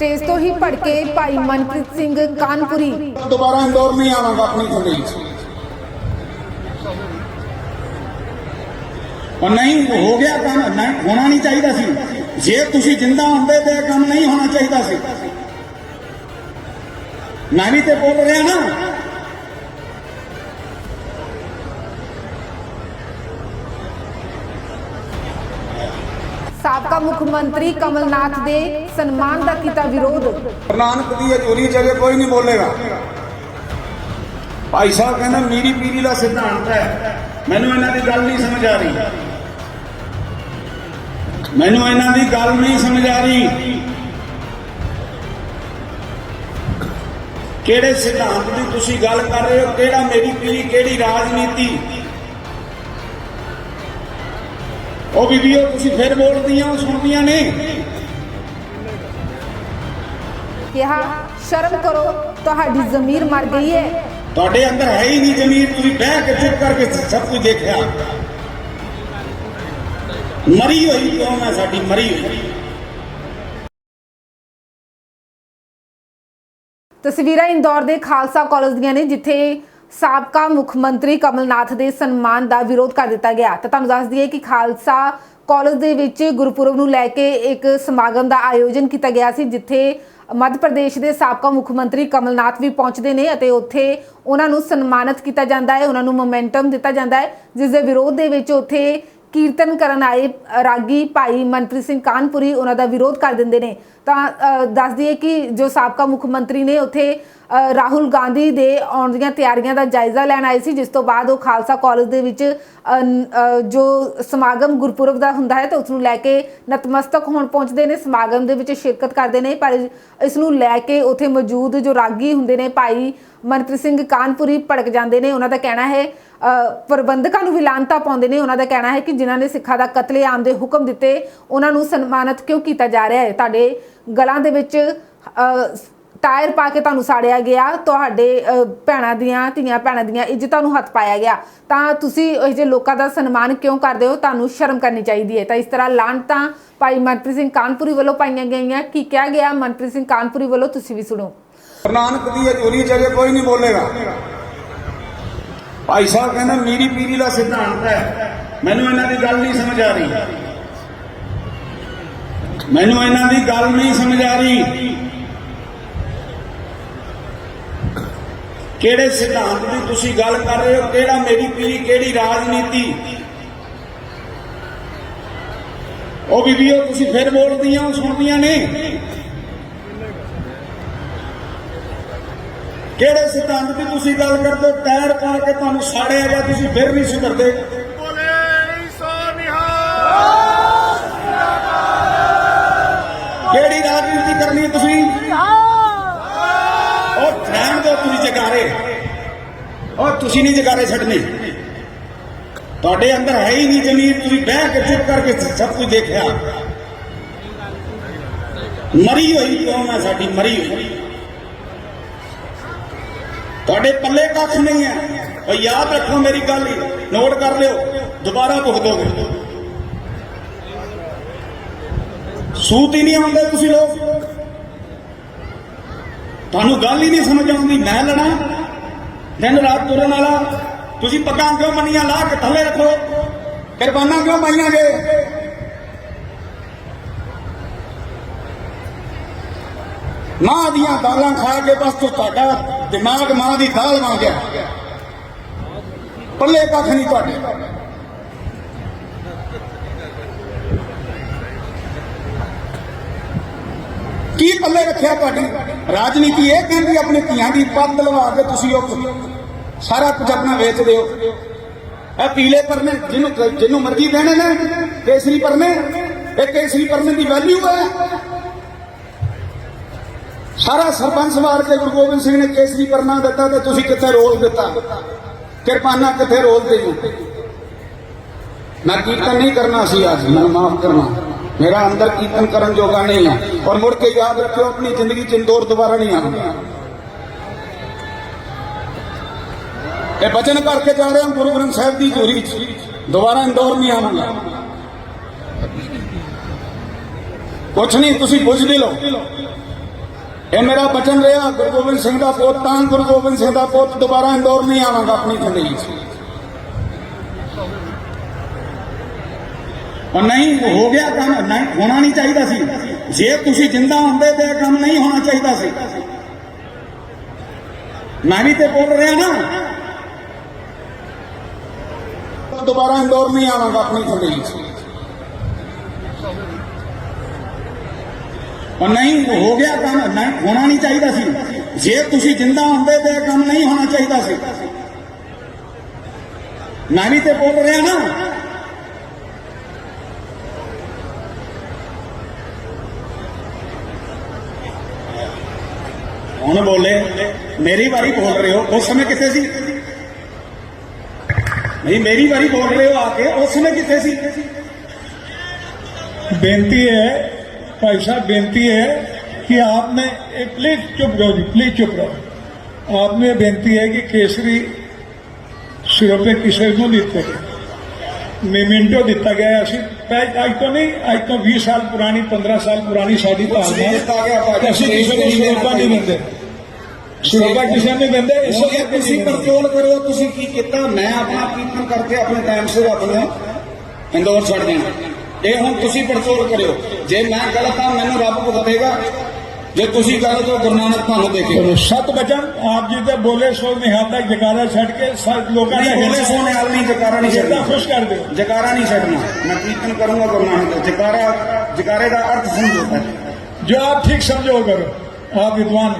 Stage ਤੋਂ ਹੀ ਭੜਕੇ ਭਾਈ ਮਨਪ੍ਰੀਤ ਸਿੰਘ ਕਾਨਪੁਰੀ। ਦੁਬਾਰਾ ਇੰਦੌਰ ਨਹੀਂ ਆਵਾਂਗਾ ਆਪਣੀ ਜ਼ਿੰਦਗੀ 'ਚ ਉਹ ਨਹੀਂ ਹੋ ਗਿਆ ਕੰਮ, ਨਹੀਂ, ਹੋਣਾ ਨਹੀਂ ਚਾਹੀਦਾ ਸੀ। ਜੇ ਤੁਸੀਂ ਜਿੰਦਾ ਹੁੰਦੇ ਤੇ ਇਹ ਕੰਮ ਨਹੀਂ ਹੋਣਾ ਚਾਹੀਦਾ ਸੀ। ਮੈਂ ਵੀ ਤੇ ਬੋਲ ਰਿਹਾ ਨਾ। ਮੰਤਰੀ ਕਮਲਨਾਥ ਦੇ ਸਨਮਾਨ ਦਾ ਕੀਤਾ ਵਿਰੋਧ। ਨਾਨਕ ਦੀ ਅਜੂਰੀ ਜਗ੍ਹਾ ਕੋਈ ਨਹੀਂ ਬੋਲੇਗਾ। ਭਾਈ ਸਾਹਿਬ ਕਹਿੰਦਾ ਮੀਰੀ ਪੀਰੀ ਦਾ ਸਿਧਾਂਤ ਹੈ। ਮੈਨੂੰ ਇਹਨਾਂ ਦੀ ਗੱਲ ਨਹੀਂ ਸਮਝ ਆ ਰਹੀ। ਮੈਨੂੰ ਇਹਨਾਂ ਦੀ ਗੱਲ ਨਹੀਂ ਸਮਝ ਆ ਰਹੀ। ਕਿਹੜੇ ਸਿਧਾਂਤ ਦੀ ਤੁਸੀਂ ਗੱਲ ਕਰ ਰਹੇ ਹੋ? ਕਿਹੜਾ ਮੇਰੀ ਪੀਰੀ, ਕਿਹੜੀ ਰਾਜਨੀਤੀ? ਉਹ ਬੀਬੀਓ ਤੁਸੀਂ ਫਿਰ ਬੋਲਦੀਆਂ ਸੁਣਦੀਆਂ ਨੇ। ਕਿਹਾ ਸ਼ਰਮ ਕਰੋ ਤੁਹਾਡੀ ਜ਼ਮੀਰ ਮਰ ਗਈ ਹੈ। ਤੁਹਾਡੇ ਅੰਦਰ ਹੈ ਹੀ ਨਹੀਂ ਜ਼ਮੀਰ ਤੁਸੀਂ ਬਹਿ ਕੇ ਚੁੱਪ ਕਰਕੇ ਸਭ ਕੁਝ ਦੇਖਿਆ। ਮਰੀ ਹੋਈ ਕਿਉਂ ਮੈਂ ਸਾਡੀ ਮਰੀ ਹੋਈ। ਤਸਵੀਰਾਂ ਇੰਦੌਰ ਦੇ ਖਾਲਸਾ ਕਾਲਜ ਦੀਆਂ ਨੇ ਜਿੱਥੇ ਸਾਬਕਾ ਮੁੱਖ ਮੰਤਰੀ ਕਮਲਨਾਥ ਦੇ ਸਨਮਾਨ ਦਾ ਵਿਰੋਧ ਕਰ ਦਿੱਤਾ ਗਿਆ ਤਾਂ ਤੁਹਾਨੂੰ ਦੱਸ ਦਈਏ ਕਿ ਖਾਲਸਾ ਕਾਲਜ ਦੇ ਵਿੱਚ ਗੁਰਪੁਰਬ ਨੂੰ ਲੈ ਕੇ ਇੱਕ ਸਮਾਗਮ ਦਾ ਆਯੋਜਨ ਕੀਤਾ ਗਿਆ ਸੀ, ਜਿੱਥੇ ਮੱਧ ਪ੍ਰਦੇਸ਼ ਦੇ ਸਾਬਕਾ ਮੁੱਖ ਮੰਤਰੀ ਕਮਲਨਾਥ ਵੀ ਪਹੁੰਚਦੇ ਨੇ ਅਤੇ ਉੱਥੇ ਉਹਨਾਂ ਨੂੰ ਸਨਮਾਨਿਤ ਕੀਤਾ ਜਾਂਦਾ ਹੈ, ਉਹਨਾਂ ਨੂੰ ਮੋਮੈਂਟਮ ਦਿੱਤਾ ਜਾਂਦਾ ਹੈ, ਜਿਸ ਦੇ ਵਿਰੋਧ ਦੇ ਵਿੱਚ ਉੱਥੇ ਕੀਰਤਨ ਕਰਨ ਆਏ ਰਾਗੀ ਭਾਈ ਮਨਪ੍ਰੀਤ ਸਿੰਘ ਕਾਨਪੁਰੀ ਉਹਨਾਂ ਦਾ ਵਿਰੋਧ ਕਰ ਦਿੰਦੇ ਨੇ। ਤਾਂ ਅ, ਦੱਸ ਦਈਏ ਕਿ ਜੋ ਸਾਬਕਾ ਮੁੱਖ ਮੰਤਰੀ ਨੇ ਉੱਥੇ ਰਾਹੁਲ ਗਾਂਧੀ ਦੇ ਆਉਣ ਦੀਆਂ ਤਿਆਰੀਆਂ ਦਾ ਜਾਇਜ਼ਾ ਲੈਣ ਆਏ ਸੀ ਜਿਸ ਤੋਂ ਬਾਅਦ ਉਹ ਖਾਲਸਾ ਕਾਲਜ ਦੇ ਵਿੱਚ ਜੋ ਸਮਾਗਮ ਗੁਰਪੁਰਬ ਦਾ ਹੁੰਦਾ ਹੈ ਤਾਂ ਉਸ ਨੂੰ ਲੈ ਕੇ ਨਤਮਸਤਕ ਹੋਣ ਪਹੁੰਚਦੇ ਨੇ ਸਮਾਗਮ ਦੇ ਵਿੱਚ ਸ਼ਿਰਕਤ ਕਰਦੇ ਨੇ ਪਰ ਇਸ ਨੂੰ ਲੈ ਕੇ ਉੱਥੇ ਮੌਜੂਦ ਜੋ ਰਾਗੀ ਹੁੰਦੇ ਨੇ ਭਾਈ ਮਨਪ੍ਰੀਤ ਸਿੰਘ ਕਾਨਪੁਰੀ ਭੜਕ ਜਾਂਦੇ ਨੇ ਉਹਨਾਂ ਦਾ ਕਹਿਣਾ ਹੈ ਅ, ਪ੍ਰਬੰਧਕਾਂ ਨੂੰ ਵੀ ਲਾਂਤਾ ਪਾਉਂਦੇ ਨੇ ਉਹਨਾਂ ਦਾ ਕਹਿਣਾ ਹੈ ਕਿ ਜਿਨ੍ਹਾਂ ਨੇ ਸਿੱਖਾਂ ਦਾ ਕਤਲੇਆਮ ਦੇ ਹੁਕਮ ਦਿੱਤੇ ਉਹਨਾਂ ਨੂੰ ਸਨਮਾਨਿਤ ਕਿਉਂ ਕੀਤਾ ਜਾ ਰਿਹਾ ਹੈ? ਤੁਹਾਡੇ ਗਲਾਂ ਦੇ ਵਿੱਚ ਟਾਇਰ ਪਾ ਕੇ ਤੁਹਾਨੂੰ ਸਾੜਿਆ ਗਿਆ, ਤੁਹਾਡੇ ਭੈਣਾਂ ਦੀਆਂ, ਧੀਆਂ ਭੈਣਾਂ ਦੀਆਂ ਇੱਜ਼ਤਾਂ ਨੂੰ ਹੱਥ ਪਾਇਆ ਗਿਆ। ਤਾਂ ਤੁਸੀਂ ਇਹ ਜਿਹੇ ਲੋਕਾਂ ਦਾ ਸਨਮਾਨ ਕਿਉਂ ਕਰਦੇ ਹੋ? ਤੁਹਾਨੂੰ ਸ਼ਰਮ ਕਰਨੀ ਚਾਹੀਦੀ ਹੈ। ਤਾਂ ਇਸ ਤਰ੍ਹਾਂ ਲਾਂਤਾਂ ਭਾਈ ਮਨਪ੍ਰੀਤ ਸਿੰਘ ਕਾਨਪੁਰੀ ਵੱਲੋਂ ਪਾਈਆਂ ਗਈਆਂ। ਕੀ ਕਿਹਾ ਗਿਆ ਮਨਪ੍ਰੀਤ ਸਿੰਘ ਕਾਨਪੁਰੀ ਵੱਲੋਂ? ਤੁਸੀਂ ਵੀ ਸੁਣੋ। ਨਾਨਕ ਦੀ ਅਜੂਰੀ ਜਗ੍ਹਾ ਕੋਈ ਨਹੀਂ ਬੋਲੇਗਾ। ਭਾਈ ਸਾਹਿਬ ਕਹਿੰਦਾ, ਮੀਰੀ ਪੀਰੀ ਦਾ ਸਿਧਾਂਤ ਹੈ। ਮੈਨੂੰ ਇਹਨਾਂ ਦੀ ਗੱਲ ਨਹੀਂ ਸਮਝ ਆ ਰਹੀ। ਮੈਨੂੰ ਇਹਨਾਂ ਦੀ ਗੱਲ ਨਹੀਂ ਸਮਝ ਆ ਰਹੀ। ਕਿਹੜੇ ਸਿਧਾਂਤ ਦੀ ਤੁਸੀਂ ਗੱਲ ਕਰ ਰਹੇ ਹੋ? ਕਿਹੜਾ ਮੇਰੀ ਪੀਰੀ, ਕਿਹੜੀ ਰਾਜਨੀਤੀ? ਉਹ ਬੀਬੀਓ, ਤੁਸੀਂ ਫਿਰ ਬੋਲਦੀਆਂ ਸੁਣਦੀਆਂ ਨੇ ਕਿਹੜੇ ਸਿਧਾਂਤ ਦੀ ਤੁਸੀਂ ਗੱਲ ਕਰਦੇ ਹੋ? ਟਾਇਰ ਪਾ ਕੇ ਤੁਹਾਨੂੰ ਸਾੜਿਆ ਗਿਆ, ਤੁਸੀਂ ਫਿਰ ਨਹੀਂ ਸੁਧਰਦੇ। ਕਿਹੜੀ ਰਾਜਨੀਤੀ ਕਰਨੀ ਹੈ ਤੁਸੀਂ? ਉਹ ਰਹਿਣ ਦਿਓ ਤੁਸੀਂ ਜਗਾਰੇ। ਉਹ ਤੁਸੀਂ ਨਹੀਂ ਜਗਾਰੇ ਛੱਡਣੇ ਤੁਹਾਡੇ ਅੰਦਰ ਹੈ ਹੀ ਨਹੀਂ ਜ਼ਮੀਰ ਤੁਸੀਂ ਬਹਿ ਕੇ ਚੁੱਪ ਕਰਕੇ ਸਭ ਕੁਝ ਦੇਖਿਆ। ਮਰੀ ਹੋਈ ਕਿਉਂ ਮੈਂ ਸਾਡੀ? ਮਰੀ ਹੋਈ। ਤੁਹਾਡੇ ਪੱਲੇ ਕੱਖ ਨਹੀਂ ਹੈ। ਉਹ ਯਾਦ ਰੱਖੋ ਮੇਰੀ ਗੱਲ ਹੀ। ਨੋਟ ਕਰ ਲਿਓ। ਦੁਬਾਰਾ ਭੁਗਤੋਗੇ ਸੂਤ ਹੀ ਨਹੀਂ ਆਉਂਦੇ ਤੁਸੀਂ ਲੋਕ। ਤੁਹਾਨੂੰ ਗੱਲ ਹੀ ਨਹੀਂ ਸਮਝ ਆਉਂਦੀ, ਮੈਂ ਲੜਾਂ, ਦਿਨ ਰਾਤ ਤੁਰਨ ਵਾਲਾ। ਤੁਸੀਂ ਪੱਗਾਂ ਕਿਉਂ ਮੰਨੀਆਂ ਲਾ ਕੇ ਥੱਲੇ ਰੱਖੋ। ਕੁਰਬਾਨਾਂ ਕਿਉਂ ਪਾਈਆਂ ਜੇ ਮਾਂ ਦੀਆਂ ਦਾਲਾਂ ਖਾ ਕੇ ਬਸ ਤੂੰ ਤੁਹਾਡਾ ਦਿਮਾਗ ਮਾਂ ਦੀ ਦਾਲ ਬਣ ਗਿਆ ਪੱਲੇ ਕੱਖ ਨਹੀਂ ਤੁਹਾਡੇ। ਕੀ ਪੱਲੇ ਰੱਖਿਆ ਤੁਹਾਡੀ? ਰਾਜਨੀਤੀ ਇਹ ਕਹਿੰਦੀ ਆਪਣੇ ਧੀਆਂ ਦੀ ਪੱਤ ਲਵਾ ਕੇ ਤੁਸੀਂ ਉਹ ਸਾਰਾ ਕੁਝ ਆਪਣਾ ਵੇਚ ਦਿਓ। ਇਹ ਪੀਲੇ ਪਰਨੇ, ਜਿਹਨੂੰ ਜਿਹਨੂੰ ਮਰਜ਼ੀ ਦੇਣੇ ਨੇ, ਕੇਸਰੀ ਪਰਨੇ, ਇਹ ਕੇਸਰੀ ਪਰਨੇ ਦੀ ਵੈਲਿਊ ਹੈ। ਸਾਰਾ ਸਰਪੰਚ ਵਾਰ ਕੇ ਗੁਰੂ ਗੋਬਿੰਦ ਸਿੰਘ ਨੇ ਕੇਸਰੀ ਪਰਨਾ ਦਿੱਤਾ ਤੇ ਤੁਸੀਂ ਕਿੱਥੇ ਰੋਲ ਦਿੱਤਾ? ਕਿਰਪਾਨਾ ਕਿੱਥੇ ਰੋਲ ਦੇ ਮੈਂ ਕੀਰਤਨ ਨਹੀਂ ਕਰਨਾ ਸੀ ਅੱਜ, ਮੈਨੂੰ ਮਾਫ ਕਰਨਾ। ਮੇਰਾ ਅੰਦਰ ਕੀਰਤਨ ਕਰਨ ਜੋਗਾ ਨਹੀਂ ਹੈ ਔਰ ਮੁੜ ਕੇ ਯਾਦ ਰੱਖਿਓ ਆਪਣੀ ਜ਼ਿੰਦਗੀ ਚ ਇੰਦੌਰ ਦੁਬਾਰਾ ਨਹੀਂ ਆਉਣਾ ਇਹ ਬਚਨ ਕਰਕੇ ਜਾ ਰਿਹਾ ਗੁਰੂ ਗ੍ਰੰਥ ਸਾਹਿਬ ਦੀ ਝੂਰੀ ਚ ਦੁਬਾਰਾ ਇੰਦੌਰ ਨਹੀਂ ਆਵਾਂਗਾ ਕੁਛ ਨਹੀਂ ਤੁਸੀਂ ਬੁੱਝ ਦੇ ਲਓ ਇਹ ਮੇਰਾ ਬਚਨ ਰਿਹਾ ਗੁਰੂ ਗੋਬਿੰਦ ਸਿੰਘ ਦਾ ਪੁੱਤ ਤਾਂ ਗੁਰੂ ਗੋਬਿੰਦ ਸਿੰਘ ਦਾ ਪੁੱਤ ਦੁਬਾਰਾ ਇੰਦੌਰ ਨਹੀਂ ਆਵਾਂਗਾ ਆਪਣੀ ਜ਼ਿੰਦਗੀ 'ਚ ਉਹ ਨਹੀਂ ਹੋ ਗਿਆ ਕੰਮ ਨਹੀਂ ਹੋਣਾ ਨਹੀਂ ਚਾਹੀਦਾ ਸੀ। ਜੇ ਤੁਸੀਂ ਜਿੰਦਾ ਹੁੰਦੇ ਤੇ ਕੰਮ ਨਹੀਂ ਹੋਣਾ ਚਾਹੀਦਾ ਸੀ। ਮੈਂ ਵੀ ਤੇ ਬੋਲ ਰਿਹਾ ਨਾ। ਦੁਬਾਰਾ ਇੰਦੌਰ ਨਹੀਂ ਆਵਾਂਗਾ ਆਪਣੀ ਜ਼ਿੰਦਗੀ 'ਚ ਉਹ ਨਹੀਂ ਹੋ ਗਿਆ ਕੰਮ ਨਹੀਂ ਹੋਣਾ ਨਹੀਂ ਚਾਹੀਦਾ ਸੀ। ਜੇ ਤੁਸੀਂ ਜਿੰਦਾ ਹੁੰਦੇ ਤੇ ਕੰਮ ਨਹੀਂ ਹੋਣਾ ਚਾਹੀਦਾ ਸੀ। ਮੈਂ ਵੀ ਤੇ ਬੋਲ ਰਿਹਾ ਨਾ। ਹੁਣ ਬੋਲੇ ਮੇਰੀ ਵਾਰੀ ਬੋਲ ਰਹੇ ਹੋ ਉਸ ਸਮੇਂ ਕਿੱਥੇ ਸੀ ਨਹੀਂ ਮੇਰੀ ਵਾਰੀ ਬੋਲ ਰਹੇ ਹੋ ਆ ਕੇ ਉਸ ਸਮੇਂ ਕਿੱਥੇ ਸੀ बेनती है भाई साहब बेनती है कि आपने एक प्लीज चुप रहो जी प्लीज चुप रहो आपने बेनती है कि केसरी सिरों पे किसी ਨੂੰ ਦਿੱਤੇ ਗਏ ਮੀਮੈਂਟੋ ਦਿੱਤਾ ਗਿਆ ਹੈ। ਅਸੀਂ ਪਹਿ- ਅੱਜ ਤੋਂ ਨਹੀਂ ਅੱਜ ਤੋਂ 20 ਸਾਲ ਪੁਰਾਣੀ 15 ਸਾਲ ਪੁਰਾਣੀ ਸਾਡੀ ਧਾਰਨਾ ਹੈ ਦਿੱਤਾ ਗਿਆ ਭਾਜੀ। ਕਿ ਅਸੀਂ ਕਿਸੇ ਨੂੰ ਸਿਰੋਪਾ ਨਹੀਂ ਦਿੰਦੇ ਸ਼ੋਭਾ ਕਿਸ਼ਨ ਨੇ ਕਹਿੰਦੇ ਇਹ ਤੁਸੀਂ ਕੰਟਰੋਲ ਕਰੋ ਤੁਸੀਂ ਕੀ ਕੀਤਾ? ਮੈਂ ਆਪਣਾ ਕੀਰਤਨ ਕਰਕੇ ਆਪਣੇ ਟਾਈਮ ਸਿਰ ਆਪਣਾ ਇੰਦੌਰ ਛੱਡ ਦੇਣਾ। ਇਹ ਹੁਣ ਤੁਸੀਂ ਕੰਟਰੋਲ ਕਰਿਓ। ਜੇ ਮੈਂ ਗਲਤ ਹਾਂ ਮੈਨੂੰ ਰੱਬ ਭੁਗਤੇਗਾ ਜੇ ਤੁਸੀਂ ਗਲਤ ਹੋ ਗੁਰੂ ਨਾਨਕ ਤੁਹਾਨੂੰ ਦੇਖੇ ਸਤ ਬਚਨ ਆਪ ਜੀ ਤੇ ਬੋਲੇ ਸੋ ਨਿਹਾਲ ਦਾ ਛੱਡ ਕੇ ਸਭ ਲੋਕਾਂ ਨੇ ਬੋਲੇ ਸੋ ਨਿਹਾਲ ਨਹੀਂ ਜਗਾਰਾ ਨਹੀਂ ਛੱਡਣਾ। ਖੁਸ਼ ਕਰ ਦਿਓ। ਜਗਾਰਾ ਨਹੀਂ ਛੱਡਣਾ। ਮੈਂ ਕੀਰਤਨ ਕਰੂੰਗਾ ਗੁਰੂ ਨਾਨਕ ਜਗਾਰਾ ਜਕਾਰੇ ਦਾ ਅਰਥ ਸਮਝੋ। ਜੋ ਆਪ ਠੀਕ ਸਮਝੋ ਕਰੋ। ਆਪ ਵਿਦਵਾਨ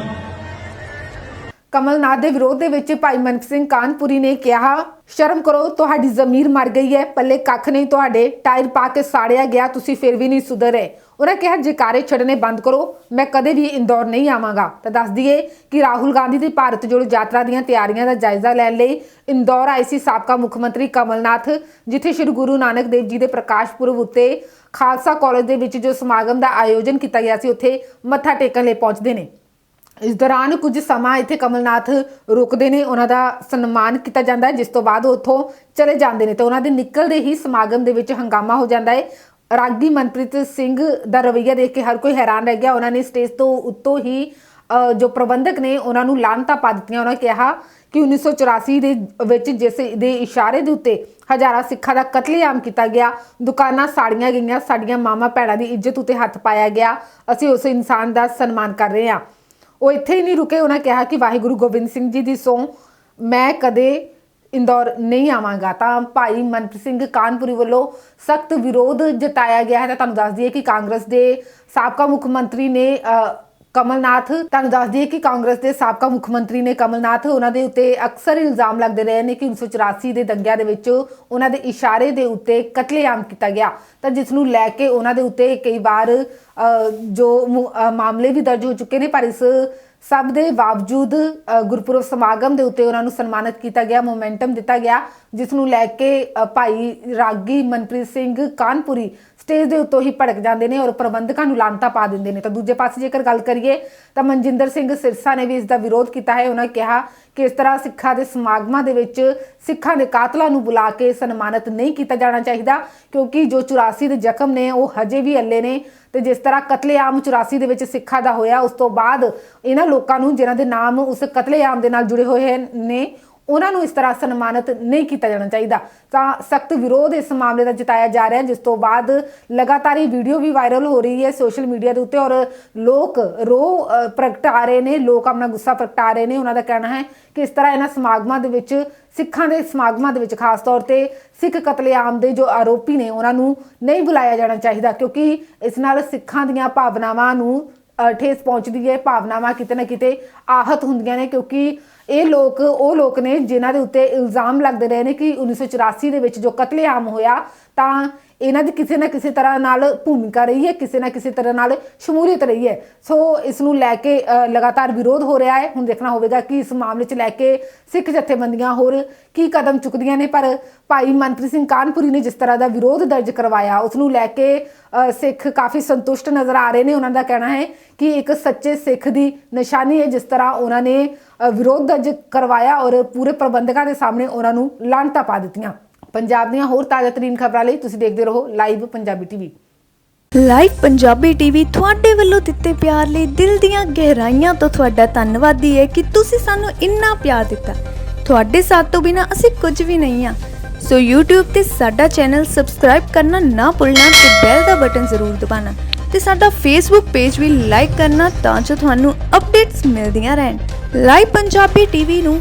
ਕਮਲਨਾਥ ਦੇ ਵਿਰੋਧ ਦੇ ਵਿੱਚ ਭਾਈ ਮਨਪ ਸਿੰਘ ਕਾਨਪੁਰੀ ਨੇ ਕਿਹਾ, ਸ਼ਰਮ ਕਰੋ, ਤੁਹਾਡੀ ਜ਼ਮੀਰ ਮਰ ਗਈ ਹੈ, ਪੱਲੇ ਕੱਖ ਨਹੀਂ, ਤੁਹਾਡੇ ਟਾਇਰ ਪਾ ਕੇ ਸਾੜਿਆ ਗਿਆ, ਤੁਸੀਂ ਫਿਰ ਵੀ ਨਹੀਂ ਸੁਧਰ ਰਹੇ। ਉਹਨਾਂ ਕਿਹਾ ਜਕਾਰੇ ਛੱਡਣੇ ਬੰਦ ਕਰੋ, ਮੈਂ ਕਦੇ ਵੀ ਇੰਦੌਰ ਨਹੀਂ ਆਵਾਂਗਾ। ਤਾਂ ਦੱਸ ਦਈਏ ਕਿ ਰਾਹੁਲ ਗਾਂਧੀ ਦੀ ਭਾਰਤ ਜੋੜੋ ਯਾਤਰਾ ਦੀਆਂ ਤਿਆਰੀਆਂ ਦਾ ਜਾਇਜ਼ਾ ਲੈਣ ਲਈ ਇੰਦੌਰ ਆਏ ਸੀ ਸਾਬਕਾ ਮੁੱਖ ਮੰਤਰੀ ਕਮਲਨਾਥ, ਜਿੱਥੇ ਸ੍ਰੀ ਗੁਰੂ ਨਾਨਕ ਦੇਵ ਜੀ ਦੇ ਪ੍ਰਕਾਸ਼ ਪੁਰਬ ਉੱਤੇ ਖਾਲਸਾ ਕਾਲਜ ਦੇ ਵਿੱਚ ਜੋ ਸਮਾਗਮ ਦਾ ਆਯੋਜਨ ਕੀਤਾ ਗਿਆ ਸੀ, ਉੱਥੇ ਮੱਥਾ ਟੇਕਣ ਲਈ ਪਹੁੰਚਦੇ ਨੇ। ਇਸ ਦੌਰਾਨ ਕੁਝ ਸਮਾਂ ਇੱਥੇ ਕਮਲਨਾਥ ਰੁਕਦੇ ਨੇ, ਉਹਨਾਂ ਦਾ ਸਨਮਾਨ ਕੀਤਾ ਜਾਂਦਾ ਹੈ, ਜਿਸ ਤੋਂ ਬਾਅਦ ਉਹ ਉੱਥੋਂ ਚਲੇ ਜਾਂਦੇ ਨੇ ਤੇ ਉਹਨਾਂ ਦੇ ਨਿਕਲਦੇ ਹੀ ਸਮਾਗਮ ਦੇ ਵਿੱਚ ਹੰਗਾਮਾ ਹੋ ਜਾਂਦਾ ਹੈ। ਰਾਗੀ ਮਨਪ੍ਰੀਤ ਸਿੰਘ ਦਾ ਰਵੱਈਆ ਦੇਖ ਕੇ ਹਰ ਕੋਈ ਹੈਰਾਨ ਰਹਿ ਗਿਆ। ਉਹਨਾਂ ਨੇ ਸਟੇਜ ਤੋਂ ਉੱਤੋਂ ਹੀ ਜੋ ਪ੍ਰਬੰਧਕ ਨੇ, ਉਹਨਾਂ ਨੂੰ ਲਾਂਤਾ ਪਾ ਦਿੱਤੀਆਂ। ਉਹਨਾਂ ਕਿਹਾ ਕਿ 1984 ਦੇ ਵਿੱਚ ਜਿਸ ਦੇ ਇਸ਼ਾਰੇ ਦੇ ਉੱਤੇ ਹਜ਼ਾਰਾਂ ਸਿੱਖਾਂ ਦਾ ਕਤਲੇਆਮ ਕੀਤਾ ਗਿਆ, ਦੁਕਾਨਾਂ ਸਾੜੀਆਂ ਗਈਆਂ, ਸਾਡੀਆਂ ਮਾਮਾ ਭੈਣਾਂ ਦੀ ਇੱਜ਼ਤ ਉੱਤੇ ਹੱਥ ਪਾਇਆ ਗਿਆ, ਅਸੀਂ ਉਸ ਇਨਸਾਨ ਦਾ ਸਨਮਾਨ ਕਰ ਰਹੇ ਹਾਂ। ਉਹ ਇੱਥੇ ਹੀ ਨਹੀਂ ਰੁਕੇ, ਉਹਨਾਂ ਕਿਹਾ ਕਿ ਵਾਹਿਗੁਰੂ ਗੋਬਿੰਦ ਸਿੰਘ ਜੀ ਦੀ ਸੌ ਮੈਂ ਕਦੇ ਇੰਦੌਰ ਨਹੀਂ ਆਵਾਂਗਾ। ਤਾਂ ਭਾਈ ਮਨਪ੍ਰੀਤ ਸਿੰਘ ਕਾਨਪੁਰੀ ਵੱਲੋਂ ਸਖਤ ਵਿਰੋਧ ਜਤਾਇਆ ਗਿਆ ਹੈ। ਤਾਂ ਤੁਹਾਨੂੰ ਦੱਸ ਦਈਏ ਕਿ ਕਾਂਗਰਸ ਦੇ ਸਾਬਕਾ ਮੁੱਖ ਮੰਤਰੀ ਨੇ ਕਮਲਨਾਥ, ਤੁਹਾਨੂੰ ਦੱਸ ਦਈਏ ਕਿ ਕਾਂਗਰਸ ਦੇ ਸਾਬਕਾ ਮੁੱਖ ਮੰਤਰੀ ਨੇ ਕਮਲਨਾਥ ਉਹਨਾਂ ਦੇ ਉੱਤੇ ਅਕਸਰ ਇਲਜ਼ਾਮ ਲੱਗਦੇ ਰਹੇ ਨੇ ਕਿ 1984 ਦੇ ਦੰਗਿਆਂ ਦੇ ਵਿੱਚ ਉਹਨਾਂ ਦੇ ਇਸ਼ਾਰੇ ਦੇ ਉੱਤੇ ਕਤਲੇਆਮ ਕੀਤਾ ਗਿਆ। ਤਾਂ ਜਿਸ ਨੂੰ ਲੈ ਕੇ ਉਹਨਾਂ ਦੇ ਉੱਤੇ ਕਈ ਵਾਰ ਜੋ ਮਾਮਲੇ ਵੀ ਦਰਜ ਹੋ ਚੁੱਕੇ ਨੇ, ਪਰ ਇਸ ਸਭ ਦੇ ਬਾਵਜੂਦ ਗੁਰਪੁਰਬ ਸਮਾਗਮ ਦੇ ਉੱਤੇ ਉਹਨਾਂ ਨੂੰ ਸਨਮਾਨਿਤ ਕੀਤਾ ਗਿਆ, ਮੋਮੈਂਟਮ ਦਿੱਤਾ ਗਿਆ, ਜਿਸ ਨੂੰ ਲੈ ਕੇ ਭਾਈ ਰਾਗੀ ਮਨਪ੍ਰੀਤ ਸਿੰਘ ਕਾਨਪੁਰੀ ਸਟੇਜ ਦੇ ਉੱਤੋਂ ਹੀ ਭੜਕ ਜਾਂਦੇ ਨੇ ਔਰ ਪ੍ਰਬੰਧਕਾਂ ਨੂੰ ਲਾਂਤਾ ਪਾ ਦਿੰਦੇ ਨੇ। ਤਾਂ ਦੂਜੇ ਪਾਸੇ ਜੇਕਰ ਗੱਲ ਕਰੀਏ, ਤਾਂ ਮਨਜਿੰਦਰ ਸਿੰਘ ਸਿਰਸਾ ਨੇ ਵੀ ਇਸ ਦਾ ਵਿਰੋਧ ਕੀਤਾ ਹੈ। ਉਹਨਾਂ ਕਿਹਾ ਕਿ ਇਸ ਤਰ੍ਹਾਂ ਸਿੱਖਾਂ ਦੇ ਸਮਾਗਮਾਂ ਦੇ ਵਿੱਚ ਸਿੱਖਾਂ ਦੇ ਕਾਤਲਾਂ ਨੂੰ ਬੁਲਾ ਕੇ ਸਨਮਾਨਿਤ ਨਹੀਂ ਕੀਤਾ ਜਾਣਾ ਚਾਹੀਦਾ, ਕਿਉਂਕਿ ਜੋ 84 ਦੇ ਜ਼ਖਮ ਨੇ, ਉਹ ਹਜੇ ਵੀ ਅੱਲੇ ਨੇ ਤੇ ਜਿਸ ਤਰ੍ਹਾਂ ਕਤਲੇਆਮ 84 ਦੇ ਵਿੱਚ ਸਿੱਖਾਂ ਦਾ ਹੋਇਆ, ਉਸ ਤੋਂ ਬਾਅਦ ਇਹਨਾਂ ਲੋਕਾਂ ਨੂੰ, ਜਿਨ੍ਹਾਂ ਦੇ ਨਾਮ ਉਸ ਕਤਲੇਆਮ ਦੇ ਨਾਲ ਜੁੜੇ ਹੋਏ ਨੇ ਉਹਨਾਂ ਨੂੰ ਇਸ ਤਰ੍ਹਾਂ ਸਨਮਾਨਿਤ ਨਹੀਂ ਕੀਤਾ ਜਾਣਾ ਚਾਹੀਦਾ। ਤਾਂ ਸਖਤ ਵਿਰੋਧ ਇਸ ਮਾਮਲੇ ਦਾ ਜਤਾਇਆ ਜਾ ਰਿਹਾ ਹੈ, ਜਿਸ ਤੋਂ ਬਾਅਦ ਲਗਾਤਾਰ ਇਹ ਵੀਡੀਓ ਵੀ ਵਾਇਰਲ ਹੋ ਰਹੀ ਹੈ ਸੋਸ਼ਲ ਮੀਡੀਆ ਦੇ ਉੱਤੇ ਔਰ ਲੋਕ ਰੋ ਪ੍ਰਗਟਾ ਰਹੇ ਨੇ, ਲੋਕ ਆਪਣਾ ਗੁੱਸਾ ਪ੍ਰਗਟਾ ਰਹੇ ਨੇ। ਉਹਨਾਂ ਦਾ ਕਹਿਣਾ ਹੈ ਕਿ ਇਸ ਤਰ੍ਹਾਂ ਇਹਨਾਂ ਸਮਾਗਮਾਂ ਦੇ ਵਿੱਚ, ਸਿੱਖਾਂ ਦੇ ਸਮਾਗਮਾਂ ਦੇ ਵਿੱਚ ਖਾਸ ਤੌਰ ਤੇ ਸਿੱਖ ਕਤਲੇਆਮ ਦੇ ਜੋ ਆਰੋਪੀ ਨੇ, ਉਹਨਾਂ ਨੂੰ ਨਹੀਂ ਬੁਲਾਇਆ ਜਾਣਾ ਚਾਹੀਦਾ, ਕਿਉਂਕਿ ਇਸ ਨਾਲ ਸਿੱਖਾਂ ਦੀਆਂ ਭਾਵਨਾਵਾਂ ਨੂੰ ਠੇਸ ਪਹੁੰਚਦੀ ਹੈ। ਭਾਵਨਾਵਾਂ ਕਿਤੇ ਨਾ ਕਿਤੇ ਆਹਤ ਹੁੰਦੀਆਂ ਨੇ, ਕਿਉਂਕਿ ਇਹ ਲੋਕ, ਉਹ ਲੋਕ ਨੇ ਜਿਨ੍ਹਾਂ ਦੇ ਉੱਤੇ ਇਲਜ਼ਾਮ ਲੱਗਦੇ ਰਹੇ ਨੇ ਕਿ 1984 ਦੇ ਵਿੱਚ ਜੋ ਕਤਲੇਆਮ ਹੋਇਆ ਤਾਂ ਇਹਨਾਂ ਦੀ ਕਿਸੇ ਨਾ ਕਿਸੇ ਤਰ੍ਹਾਂ ਨਾਲ ਭੂਮਿਕਾ ਰਹੀ ਹੈ, ਕਿਸੇ ਨਾ ਕਿਸੇ ਤਰ੍ਹਾਂ ਨਾਲ ਸ਼ਮੂਲੀਅਤ ਰਹੀ ਹੈ। ਸੋ ਇਸ ਨੂੰ ਲੈ ਕੇ ਲਗਾਤਾਰ ਵਿਰੋਧ ਹੋ ਰਿਹਾ ਹੈ। ਹੁਣ ਦੇਖਣਾ ਹੋਵੇਗਾ ਕਿ ਇਸ ਮਾਮਲੇ 'ਚ ਲੈ ਕੇ ਸਿੱਖ ਜਥੇਬੰਦੀਆਂ ਹੋਰ ਕੀ ਕਦਮ ਚੁੱਕਦੀਆਂ ਨੇ, ਪਰ ਭਾਈ ਮਨਪ੍ਰੀਤ ਸਿੰਘ ਕਾਨਪੁਰੀ ਨੇ ਜਿਸ ਤਰ੍ਹਾਂ ਦਾ ਵਿਰੋਧ ਦਰਜ ਕਰਵਾਇਆ, ਉਸ ਨੂੰ ਲੈ ਕੇ ਸਿੱਖ ਕਾਫੀ ਸੰਤੁਸ਼ਟ ਨਜ਼ਰ ਆ ਰਹੇ ਨੇ। ਉਹਨਾਂ ਦਾ ਕਹਿਣਾ ਹੈ ਕਿ ਇੱਕ ਸੱਚੇ ਸਿੱਖ ਦੀ ਨਿਸ਼ਾਨੀ ਹੈ, ਜਿਸ ਤਰ੍ਹਾਂ ਉਹਨਾਂ ਨੇ ਵਿਰੋਧ ਦਰਜ ਕਰਵਾਇਆ ਔਰ ਪੂਰੇ ਪ੍ਰਬੰਧਕਾਂ ਦੇ ਸਾਹਮਣੇ ਉਹਨਾਂ ਨੂੰ ਲਾਂਟਾ ਪਾ ਦਿੱਤੀਆਂ। ਪੰਜਾਬ ਦੀਆਂ ਹੋਰ ਤਾਜ਼ਾ ਤਰੀਨ ਖਬਰਾਂ ਲਈ ਤੁਸੀਂ ਦੇਖਦੇ ਰਹੋ live Punjabi TV. Live Punjabi TV ਤੁਹਾਡੇ ਵੱਲੋਂ ਦਿੱਤੇ ਪਿਆਰ ਲਈ ਦਿਲ ਦੀਆਂ ਗਹਿਰਾਈਆਂ ਤੋਂ ਤੁਹਾਡਾ ਧੰਨਵਾਦੀ ਹੈ ਕਿ ਤੁਸੀਂ ਸਾਨੂੰ ਇੰਨਾ ਪਿਆਰ ਦਿੱਤਾ। ਤੁਹਾਡੇ ਸਾਥ ਤੋਂ ਬਿਨਾ ਅਸੀਂ ਕੁਝ ਵੀ ਨਹੀਂ ਆ ਸੋ YouTube ਤੇ ਸਾਡਾ ਚੈਨਲ ਸਬਸਕ੍ਰਾਈਬ ਕਰਨਾ ਨਾ ਭੁੱਲਣਾ ਤੇ ਬੈਲ ਦਾ ਬਟਨ ਜ਼ਰੂਰ ਦਬਾਉਣਾ। ਤੇ ਸਾਡਾ Facebook ਪੇਜ ਵੀ ਲਾਈਕ ਕਰਨਾ ਤਾਂ ਜੋ ਤੁਹਾਨੂੰ ਅਪਡੇਟਸ ਮਿਲਦੀਆਂ ਰਹਿਣ। ਲਾਈਵ ਪੰਜਾਬੀ ਟੀਵੀ ਨੂੰ